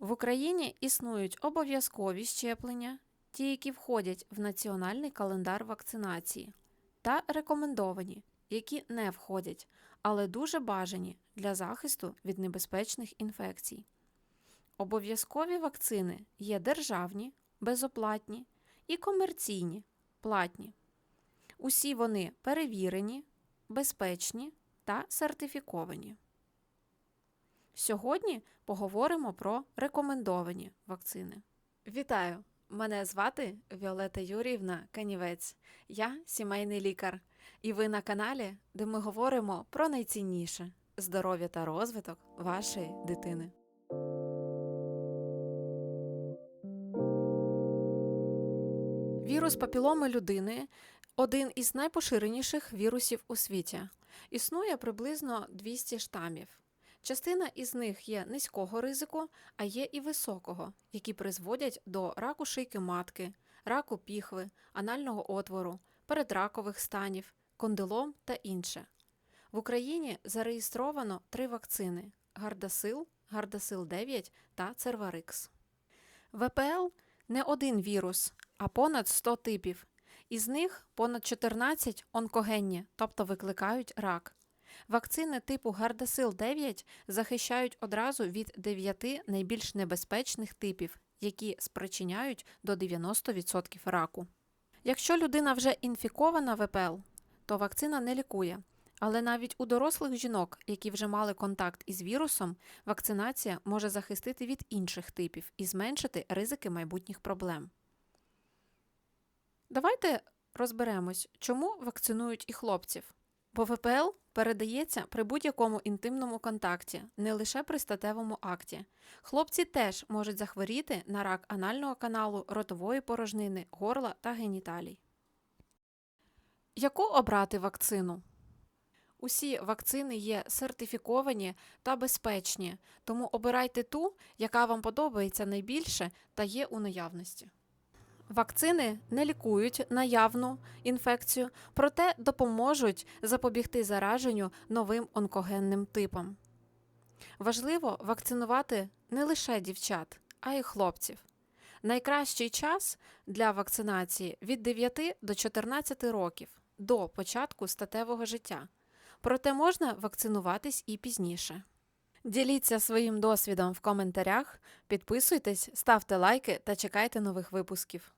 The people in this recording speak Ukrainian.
В Україні існують обов'язкові щеплення, ті, які входять в національний календар вакцинації, та рекомендовані, які не входять, але дуже бажані для захисту від небезпечних інфекцій. Обов'язкові вакцини є державні, безоплатні і комерційні, платні. Усі вони перевірені, безпечні та сертифіковані. Сьогодні поговоримо про рекомендовані вакцини. Вітаю! Мене звати Віолета Юріївна Канівець. Я сімейний лікар, і ви на каналі, де ми говоримо про найцінніше здоров'я та розвиток вашої дитини. Вірус папіломи людини один із найпоширеніших вірусів у світі. Існує приблизно 200 штамів. Частина із них є низького ризику, а є і високого, які призводять до раку шийки матки, раку піхви, анального отвору, передракових станів, кондилом та інше. В Україні зареєстровано три вакцини: Гардасил, Гардасил 9 та Церварикс. ВПЛ не один вірус, а понад 100 типів. Із них понад 14 онкогенні, тобто викликають рак. Вакцини типу Гардасил 9 захищають одразу від 9 найбільш небезпечних типів, які спричиняють до 90% раку. Якщо людина вже інфікована ВПЛ, то вакцина не лікує. Але навіть у дорослих жінок, які вже мали контакт із вірусом, вакцинація може захистити від інших типів і зменшити ризики майбутніх проблем. Давайте розберемось, чому вакцинують і хлопців. Бо ВПЛ передається при будь-якому інтимному контакті, не лише при статевому акті. Хлопці теж можуть захворіти на рак анального каналу, ротової порожнини, горла та геніталій. Яку обрати вакцину? Усі вакцини є сертифіковані та безпечні, тому обирайте ту, яка вам подобається найбільше та є у наявності. Вакцини не лікують наявну інфекцію, проте допоможуть запобігти зараженню новим онкогенним типам. Важливо вакцинувати не лише дівчат, а й хлопців. Найкращий час для вакцинації від 9 до 14 років до початку статевого життя. Проте можна вакцинуватись і пізніше. Діліться своїм досвідом в коментарях, підписуйтесь, ставте лайки та чекайте нових випусків.